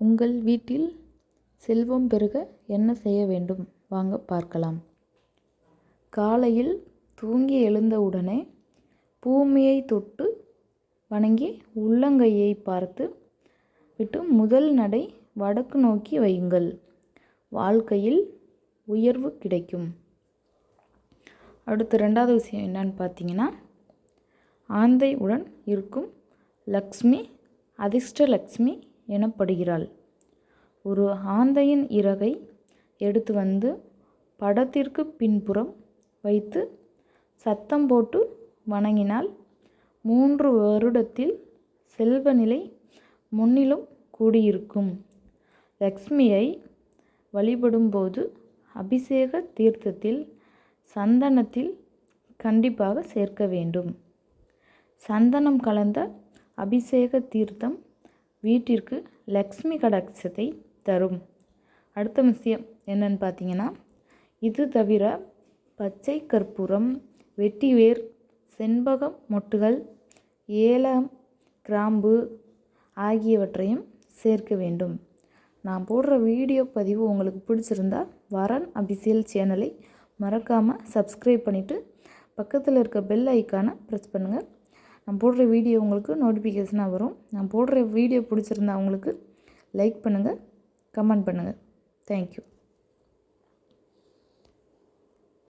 உங்கள் வீட்டில் செல்வம் பெருக என்ன செய்ய வேண்டும்? வாங்க பார்க்கலாம். காலையில் தூங்கி எழுந்தவுடனே பூமியை தொட்டு வணங்கி உள்ளங்கையை பார்த்து விட்டு முதல் நடை வடக்கு நோக்கி வையுங்கள். வாழ்க்கையில் உயர்வு கிடைக்கும். அடுத்து ரெண்டாவது விஷயம் என்னன்னு பார்த்தீங்கன்னா ஆந்தை உடன் இருக்கும் லக்ஷ்மி அதிர்ஷ்ட லக்ஷ்மி எனப்படுகிறாள். ஒரு ஆந்தையின் இறகை எடுத்து வந்து படத்திற்கு பின்புறம் வைத்து சத்தம் போட்டு வணங்கினால் மூன்று வருடத்தில் செல்வ நிலை முன்னிலும் கூடியிருக்கும். லக்ஷ்மியை வழிபடும்போது அபிஷேக தீர்த்தத்தில் சந்தனத்தில் கண்டிப்பாக சேர்க்க வேண்டும். சந்தனம் கலந்த அபிஷேக தீர்த்தம் வீட்டிற்கு லக்ஷ்மி கடாட்சத்தை தரும். அடுத்த விஷயம் என்னன்னு பார்த்தீங்கன்னா இது தவிர பச்சை கற்பூரம் வெட்டிவேர் செண்பகம் மொட்டுகள் ஏலம் கிராம்பு ஆகியவற்றையும் சேர்க்க வேண்டும். நான் போடுற வீடியோ பதிவு உங்களுக்கு பிடிச்சிருந்தா வரன் அபிஷியல் சேனலை மறக்காமல் சப்ஸ்கிரைப் பண்ணிவிட்டு பக்கத்தில் இருக்க பெல் ஐக்கானை ப்ரெஸ் பண்ணுங்கள் நான் போடுற வீடியோ உங்களுக்கு நோட்டிஃபிகேஷனாக வரும். நான் போடுற வீடியோ பிடிச்சிருந்தா உங்களுக்கு லைக் பண்ணுங்கள் கமெண்ட் பண்ணுங்கள் தேங்க்யூ